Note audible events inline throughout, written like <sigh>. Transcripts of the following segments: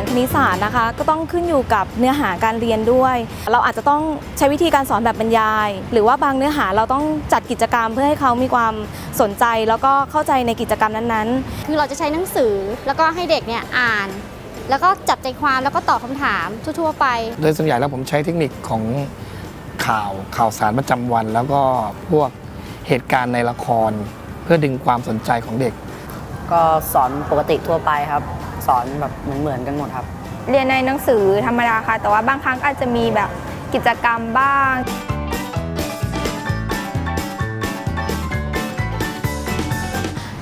แล้วการสอนคณิตศาสตร์นะคะ ก็ต้องขึ้นอยู่กับเนื้อหาการเรียนด้วย เราอาจจะต้องใช้วิธีการสอนแบบบรรยาย หรือว่าบางเนื้อหาเราต้องจัดกิจกรรมเพื่อให้เขามีความสนใจแล้วก็เข้าใจในกิจกรรมนั้นๆ คือเราจะใช้หนังสือแล้วก็ให้เด็กเนี่ยอ่าน แล้วก็จับใจความแล้วก็ตอบคำถามทั่วๆไป โดยส่วนใหญ่แล้วผมใช้เทคนิคของข่าวข่าวสารประจำวัน แล้วก็พวกเหตุการณ์ในละคร เพื่อดึงความสนใจของเด็ก ก็สอนปกติทั่วไปครับ สอนแบบเหมือนๆกันหมดครับ เรียนในหนังสือธรรมดาค่ะ แต่ว่าบางครั้งอาจจะมีแบบกิจกรรมบ้าง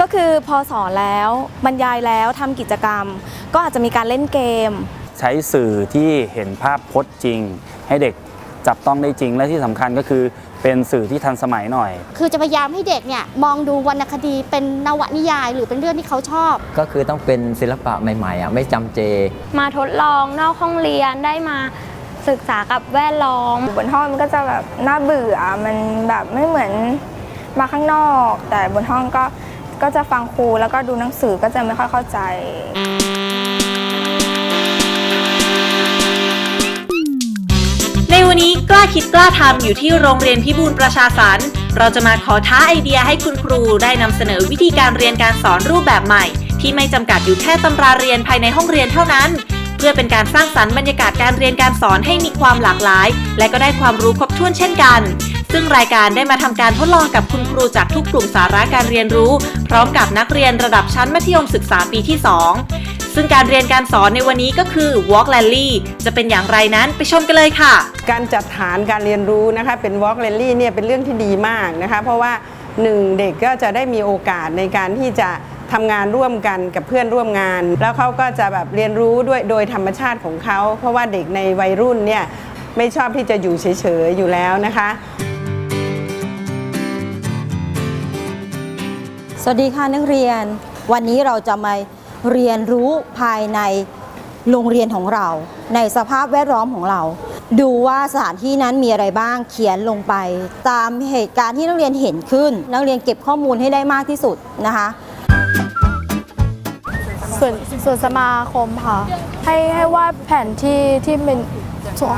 ก็คือพอสอนแล้วบรรยายแล้วทำกิจกรรม ก็อาจจะมีการเล่นเกม ใช้สื่อที่เห็นภาพพจน์จริง ให้เด็กจับต้องได้จริงและที่สำคัญก็คือ เป็นสื่อที่ทันสมัยหน่อย คือจะพยายามให้เด็กเนี่ยมองดูวรรณคดีเป็นนวนิยาย หรือเป็นเรื่องที่เขาชอบ ก็คือต้องเป็นศิลปะใหม่ๆอะไม่จำเจ มาทดลองนอกห้องเรียนได้มาศึกษากับแวดล้อมบนห้องมันก็จะแบบน่าเบื่อ มันแบบไม่เหมือนมาข้างนอก แต่บนห้องก็ก็จะฟังครูแล้วก็ดูหนังสือก็จะไม่ค่อยเข้าใจในวันนี้กล้าคิดกล้าทำอยู่ที่โรงเรียนพิบูลประชาสรรค์เราจะมาขอท้าไอเดียให้คุณครูได้นำเสนอวิธีการเรียนการสอนรูปแบบใหม่ ที่ไม่จำกัดอยู่แค่ตำราเรียนภายในห้องเรียนเท่านั้น เพื่อเป็นการสร้างสรรค์บรรยากาศการเรียนการสอนให้มีความหลากหลาย และก็ได้ความรู้ครบถ้วนเช่นกัน ซึ่งรายการได้มาทำการทดลองกับคุณครูจากทุกกลุ่มสาระการเรียนรู้ พร้อมกับนักเรียนระดับชั้นมัธยมศึกษาปีที่ 2 ซึ่งการเรียนการสอนในวันนี้ก็คือ Walk Rally จะเป็นอย่างไรนั้นไปชมกันเลยค่ะ การจัดฐานการเรียนรู้นะคะเป็น Walk Rally เนี่ยเป็นเรื่องที่ดีมากนะคะเพราะว่าหนึ่งเด็กก็จะได้มีโอกาสในการที่จะทำงานร่วมกันกับเพื่อนร่วมงาน แล้วเขาก็จะแบบเรียนรู้ด้วยโดยธรรมชาติของเขา เพราะว่าเด็กในวัยรุ่นเนี่ยไม่ชอบที่จะอยู่เฉยๆอยู่แล้วนะคะสวัสดีค่ะนักเรียน วันนี้เราจะมา เรียนรู้ภายในโรงเรียนของเรา ในสภาพแวดล้อมของเรา ดูว่าสถานที่นั้นมีอะไรบ้างเขียนลงไป ตามเหตุการณ์ที่นักเรียนเห็นขึ้น นักเรียนเก็บข้อมูลให้ได้มากที่สุดนะคะส่วนส่วนสมาคมค่ะ ให้ให้วาดแผนที่ที่เป็น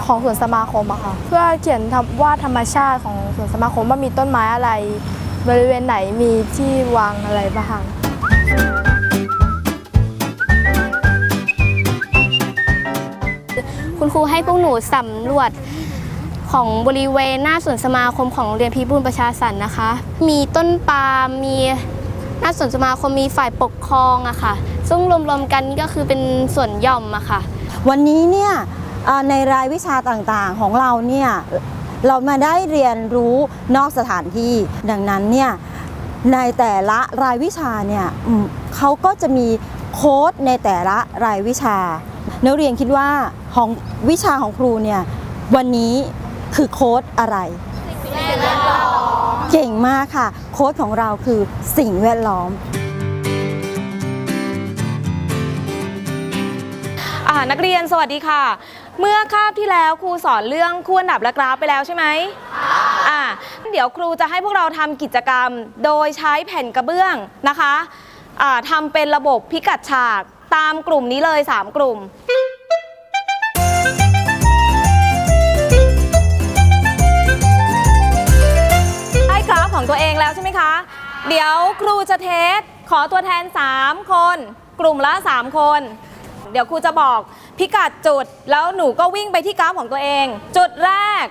ของส่วนสมาคมอะค่ะ เพื่อเขียนทำวาดธรรมชาติของส่วนสมาคมว่ามีต้นไม้อะไร บริเวณไหนมีที่วางอะไรบ้าง คุณครูให้พวกหนูสำรวจของบริเวณหน้าสวนสมาคมของโรงเรียนพิบูลประชาสรรค์นะคะ มีต้นปาล์มมีหน้าสวนสมาคมมีฝ่ายปกครองอะค่ะ ซึ่งรวมๆกันนี่ก็คือเป็นส่วนหย่อมอะค่ะ วันนี้เนี่ยในรายวิชาต่างๆของเราเนี่ยเรามาได้เรียนรู้นอกสถานที่ ดังนั้นเนี่ยในแต่ละรายวิชาเนี่ยเขาก็จะมีโค้ดในแต่ละรายวิชา นักเรียนคิดว่าของวิชาของครูเนี่ยวันนี้คือโค้ดอะไรเก่งมากค่ะ โค้ดของเราคือสิ่งแวดล้อมนักเรียนสวัสดีค่ะ เมื่อคาบที่แล้วครูสอนเรื่องคู่อันดับและกราฟไปแล้วใช่ไหมอ่าเดี๋ยวครูจะให้พวกเราทำกิจกรรม โดยใช้แผ่นกระเบื้องนะคะอ่าทำเป็นระบบพิกัดฉาก ตามกลุ่มนี้เลย 3 กลุ่ม ได้กราฟของตัวเองแล้วใช่ไหมคะ เดี๋ยวครูจะเทส ขอตัวแทน 3 คน กลุ่มละ 3 คน เดี๋ยวครูจะบอกพิกัดจุด แล้วหนูก็วิ่งไปที่กราฟของตัวเอง จุดแรก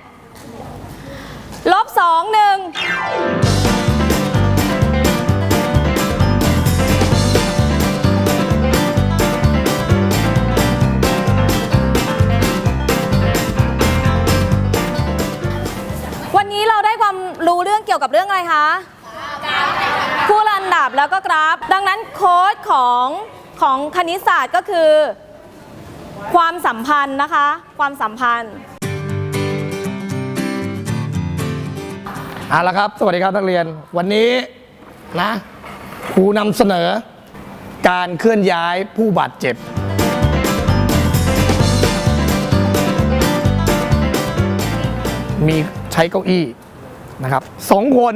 ลบสองหนึ่ง อะไรคะคู่ลำดับแล้วก็กราฟ ดังนั้นโค้ดของของคณิตศาสตร์ก็คือ ความสัมพันธ์นะคะ ความสัมพันธ์เอาละครับ สวัสดีครับนักเรียน วันนี้นะครูนำเสนอ การเคลื่อนย้ายผู้บาดเจ็บ มีใช้เก้าอี้ นะครับสองคน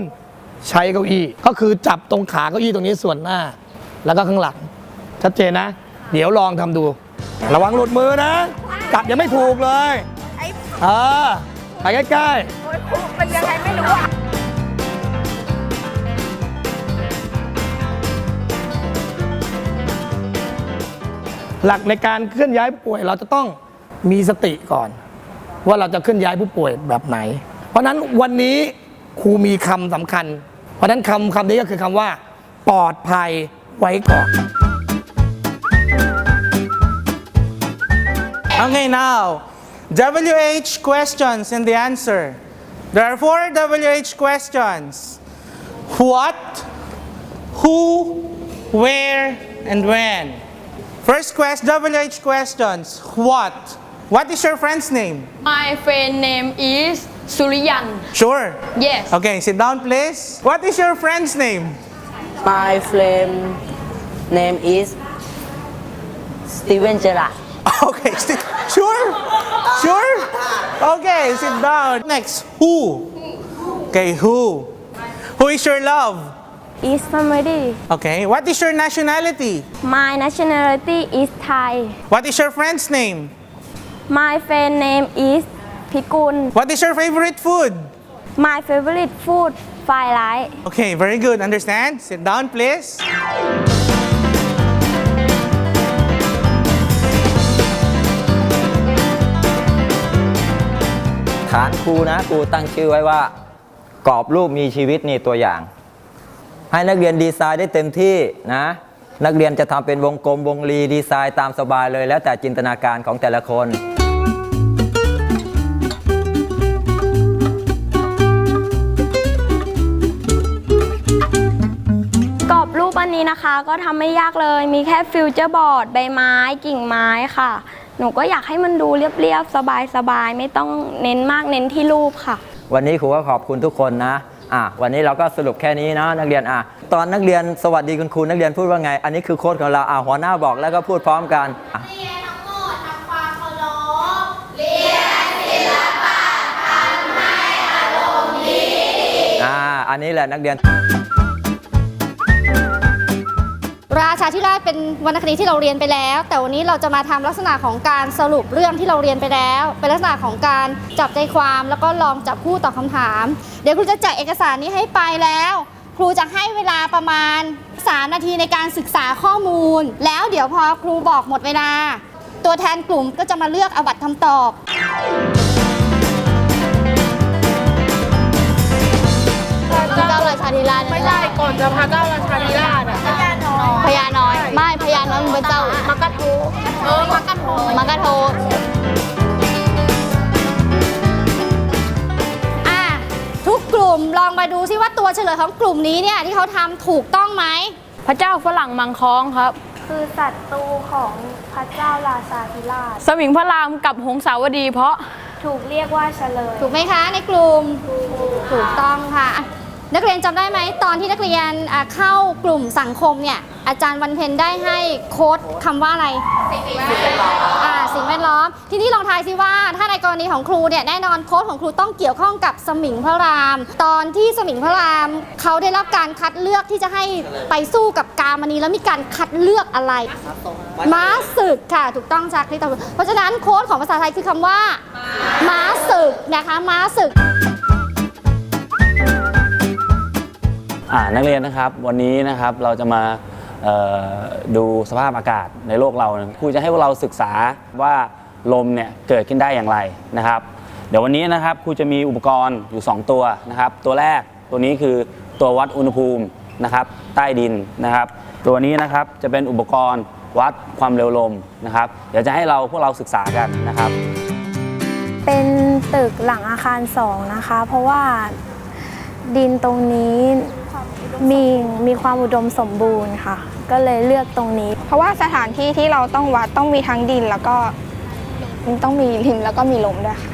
ใช้เก้าอี้ก็คือจับตรงขาเก้าอี้ตรงนี้ส่วนหน้า แล้วก็ข้างหลัง ชัดเจนนะ เดี๋ยวลองทำดู ระวังหลุดมือนะจับยังไม่ถูกเลยเออไปใกล้ๆมันยังไงไม่รู้อะหลักในการเคลื่อนย้ายผู้ป่วยเราจะต้องมีสติก่อน ว่าเราจะเคลื่อนย้ายผู้ป่วยแบบไหน เพราะฉะนั้นวันนี้ ครูมีคำสำคัญ เพราะฉะนั้นคำคำนี้ก็คือคำว่า ปลอดภัยไว้ก่อน Okay, now, WH questions and the answer. There are four WH questions What, who, where, and when. First quest, WH questions. What? What is your friend's name? My friend name is Suriyan Sure. Yes Okay, sit down, please. What is your friend's name? My friend name is Steven Gerrard <laughs> Okay, sit. Sure. Sure. Okay, sit down. Next, who? Okay, who? Who is your love? is family Okay, what is your nationality? My nationality is Thai What is your friend's name? My friend name is Pikun What is your favorite food? My favorite food fried rice Okay, very good. Understand? Sit down, please. ฐานครูนะครูตั้งชื่อไว้ว่า กรอบรูปมีชีวิตนี่ตัวอย่าง ให้นักเรียนดีไซน์ได้เต็มที่นะ นักเรียนจะทำเป็นวงกลมวงรีดีไซน์ตามสบายเลย แล้วแต่จินตนาการของแต่ละคน นนี้นะคะก็ทำไม่ยากเลย มีแค่ฟิวเจอร์บอร์ดใบไม้กิ่งไม้ค่ะ หนูก็อยากให้มันดูเรียบๆ สบายๆ ไม่ต้องเน้นมากเน้นที่รูปค่ะ วันนี้ครูก็ขอบคุณทุกคนนะอะวันนี้เราก็สรุปแค่นี้นะนักเรียนอะตอนนักเรียนสวัสดีคุณครูนักเรียนพูดว่าไง อันนี้คือโค้ดของเราอะหัวหน้าบอกแล้วก็พูดพร้อมกันอะอ่าอันนี้แหละนักเรียน ชาธิราชเป็นวรรณคดีที่เราเรียนไปแล้ว แต่วันนี้เราจะมาทำลักษณะของการสรุปเรื่องที่เราเรียนไปแล้ว เป็นลักษณะของการจับใจความแล้วก็ลองจับคู่ตอบคำถาม เดี๋ยวครูจะแจกเอกสารนี้ให้ไปแล้ว ครูจะให้เวลาประมาณ 3 นาทีในการศึกษาข้อมูล แล้วเดี๋ยวพอครูบอกหมดเวลา ตัวแทนกลุ่มก็จะมาเลือกเอาบัตรคำตอบพระเจ้าราชาธิราชไม่ใช่ก่อนจะพระเจ้าราชาธิราชอะ พญาน้อยพญาน้อย ไม่พญาน้อยมันเป็นเจ้า มักกะโทเออมักกะโทมักกะโทอะทุกกลุ่มลองมาดูซิว่าตัวเฉลยของกลุ่มนี้เนี่ยที่เขาทำถูกต้องไหม พระเจ้าฝรั่งมังค้องครับ คือศัตรูของพระเจ้าราชาธิราช สมิงพระรามกับหงสาวดีเพราะ ถูกเรียกว่าเฉลย ถูกไหมคะในกลุ่ม ถูกต้องค่ะอะ นักเรียนจำได้ไหมตอนที่นักเรียนอะเข้ากลุ่มสังคมเนี่ยอาจารย์วันเพ็ญได้ให้โค้ดคำว่าอะไรอ่าสิ่งแวดล้อม ทีนี้ลองทายซิว่าถ้าในกรณีของครูเนี่ยแน่นอนโค้ดของครูต้องเกี่ยวข้องกับสมิงพระราม ตอนที่สมิงพระรามเขาได้รับการคัดเลือกที่จะให้ไปสู้กับกามณีแล้วมีการคัดเลือกอะไรม้าศึกค่ะถูกต้องจากที่ตอบเพราะฉะนั้นโค้ดของภาษาไทยคือคำว่าม้าศึกนะคะม้าศึก อ่านักเรียนนะครับวันนี้นะครับเราจะมาดูสภาพอากาศในโลกเราครูจะให้พวกเราศึกษาว่าลมเนี่ยเกิดขึ้นได้อย่างไรนะครับ เดี๋ยววันนี้นะครับครูจะมีอุปกรณ์อยู่ 2 ตัวนะครับ ตัวแรกตัวนี้คือตัววัดอุณหภูมินะครับ ใต้ดินนะครับ ตัวนี้นะครับจะเป็นอุปกรณ์วัดความเร็วลมนะครับ เดี๋ยวจะให้เราพวกเราศึกษากันนะครับ เป็นตึกหลังอาคารสองนะคะ เพราะว่าดินตรงนี้ มีมีความอุดมสมบูรณ์ค่ะ ก็เลยเลือกตรงนี้ เพราะว่าสถานที่ที่เราต้องวัดต้องมีทั้งดินแล้วก็ต้องมีดินแล้วก็มีลมด้วยค่ะ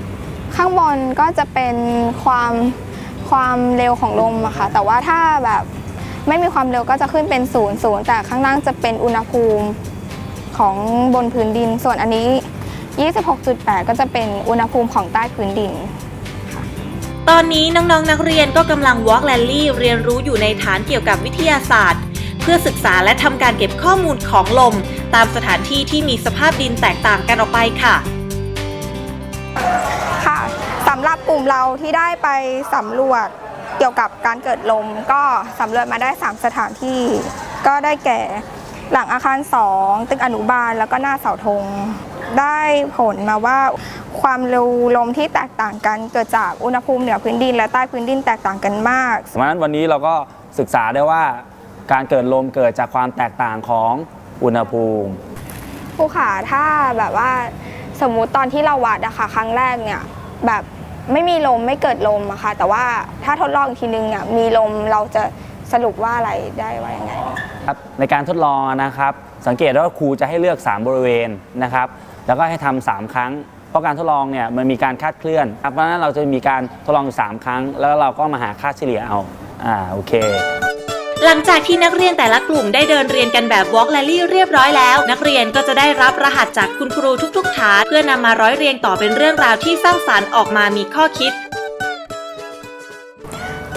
ข้างบนก็จะเป็นความความเร็วของลมอะค่ะ แต่ว่าถ้าแบบไม่มีความเร็วก็จะขึ้นเป็นศูนย์ศูนย์แต่ข้างล่างจะเป็นอุณหภูมิของบนพื้นดิน ส่วนอันนี้ 26.8 ก็จะเป็นอุณหภูมิของใต้พื้นดิน ตอนนี้น้องๆนักเรียนก็กำลัง Walk Rally เรียนรู้อยู่ในฐานเกี่ยวกับวิทยาศาสตร์ขพื่อศึกษาและทำการเก็บข้อมูลของลม ตามสถานที่ที่มีสภาพดินแตกต่างกันออกไปค่ะ ค่ะสำหรับกลุ่มเราที่ได้ไปสำรวจเกี่ยวกับการเกิดลม ก็สำรวจมาได้ 3 สถานที่ ก็ได้แก่หลังอาคาร 2 ตึกอนุบาลแล้วก็หน้าเสาธงได้ผลมาว่า ความเร็วลมที่แตกต่างกันเกิดจากอุณหภูมิเหนือพื้นดิน และใต้พื้นดินแตกต่างกันมาก เพราะฉะนั้นวันนี้เราก็ศึกษาได้ว่าการเกิดลมเกิดจากความแตกต่างของอุณหภูมิผู้ขาถ้าแบบว่าสมมุติตอนที่เราวัดอะค่ะ ครั้งแรกเนี่ยแบบไม่มีลมไม่เกิดลมอะค่ะ แต่ว่าถ้าทดลองอีกทีนึงเนี่ยมีลมเราจะสรุปว่าอะไรได้ว่ายังไงครับในการทดลองนะครับ สังเกตว่าครูจะให้เลือก 3 บริเวณนะครับ แล้วก็ให้ทำสามครั้งเพ ราะการทดลองเนี่ยมันมีการคาดเคลื่อนครับเพราะฉะนั้นเราจะมีการทดลองอยู่สามครั้ง แล้วเราก็มาหาค่าเฉลี่ยเอาอ่าโอเคหลังจากที่นักเรียนแต่ละกลุ่มได้เดินเรียนกันแบบ Walk Rally เรียบร้อยแล้ว นักเรียนก็จะได้รับรหัสจากคุณครูทุกๆฐานเพื่อนำมาร้อยเรียงต่อเป็นเรื่องราวที่สร้างสารรค์ออกมามีข้อคิด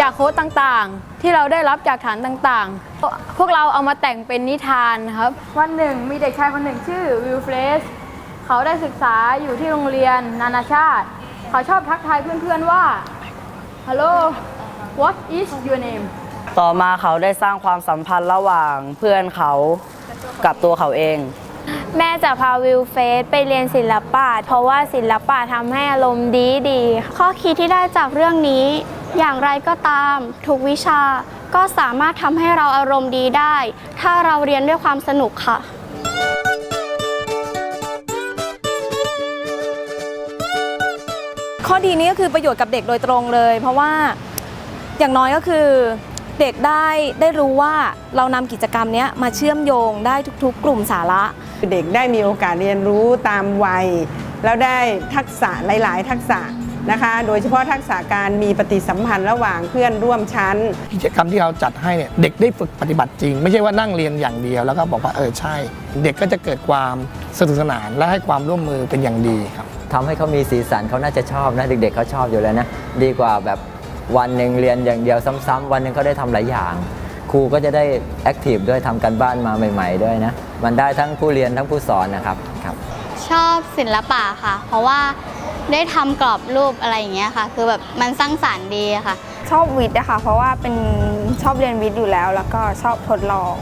จากโค้ดต่างๆ ที่เราได้รับจากฐานต่างๆ พวกเราเอามาแต่งเป็นนิทานครับ วันหนึ่งมีเด็กชายคนหนึ่งชื่อวิลเฟรส เขาได้ศึกษาอยู่ที่โรงเรียนนานาชาติ เขาชอบทักทายเพื่อนๆว่า Hello what is your name ต่อมาเขาได้สร้างความสัมพันธ์ระหว่างเพื่อนเขากับตัวเขาเอง แม่จะพาวิลเฟสไปเรียนศิลปะเพราะว่าศิลปะทำให้อารมณ์ดีดีๆข้อคิดที่ได้จากเรื่องนี้ อย่างไรก็ตาม ทุกวิชาก็สามารถทำให้เราอารมณ์ดีได้ ถ้าเราเรียนด้วยความสนุกค่ะ ข้อดีนี้ก็คือประโยชน์กับเด็กโดยตรงเลย เพราะว่าอย่างน้อยก็คือเด็กได้ได้รู้ว่าเรานำกิจกรรมเนี้ยมาเชื่อมโยงได้ทุกๆ กลุ่มสาระ เด็กได้มีโอกาสเรียนรู้ตามวัย แล้วได้ทักษะหลาย ๆ ทักษะนะคะ โดยเฉพาะทักษะการมีปฏิสัมพันธ์ระหว่างเพื่อนร่วมชั้น กิจกรรมที่เราจัดให้เนี่ยเด็กได้ฝึกปฏิบัติจริง ไม่ใช่ว่านั่งเรียนอย่างเดียว แล้วก็บอกว่าเออใช่ เด็กก็จะเกิดความสนุกสนานและให้ความร่วมมือเป็นอย่างดีครับ ทำให้เขามีสีสันเขาน่าจะชอบนะเด็ก ๆเขาชอบอยู่แล้วนะดีกว่าแบบวันหนึ่งเรียนอย่างเดียวซ้ำๆวันหนึ่งเขาได้ทำหลายอย่าง ครูก็จะได้แอคทีฟด้วยทำกันบ้านมาใหม่ ๆ ด้วยนะมันได้ทั้งผู้เรียนทั้งผู้สอนนะครับครับ ชอบศิลปะค่ะ เพราะว่าได้ทำกรอบรูปอะไรอย่างเงี้ยค่ะ คือแบบมันสร้างสรรค์ดีอะค่ะ ชอบวิทย์นะคะเพราะว่าเป็นชอบเรียนวิทย์อยู่แล้ว แล้วก็ชอบทดลอง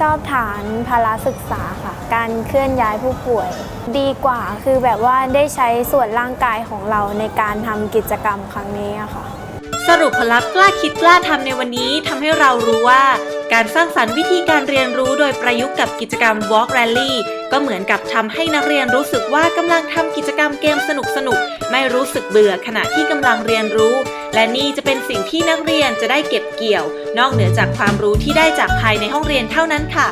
ชอบฐานพาราศึกษาค่ะ การเคลื่อนย้ายผู้ป่วย ดีกว่าคือแบบว่าได้ใช้ส่วนร่างกายของเราในการทำกิจกรรมครั้งนี้อะค่ะ สรุปผลลัพธ์กล้าคิดกล้าทำในวันนี้ทำให้เรารู้ว่า การสร้างสรรค์วิธีการเรียนรู้โดยประยุกต์กับกิจกรรม Walk Rally ก็เหมือนกับทำให้นักเรียนรู้สึกว่ากำลังทำกิจกรรมเกมสนุกๆไม่รู้สึกเบื่อขณะที่กำลังเรียนรู้ และนี่จะเป็นสิ่งที่นักเรียนจะได้เก็บเกี่ยว นอกเหนือจากความรู้ที่ได้จากภายในห้องเรียนเท่านั้นค่ะ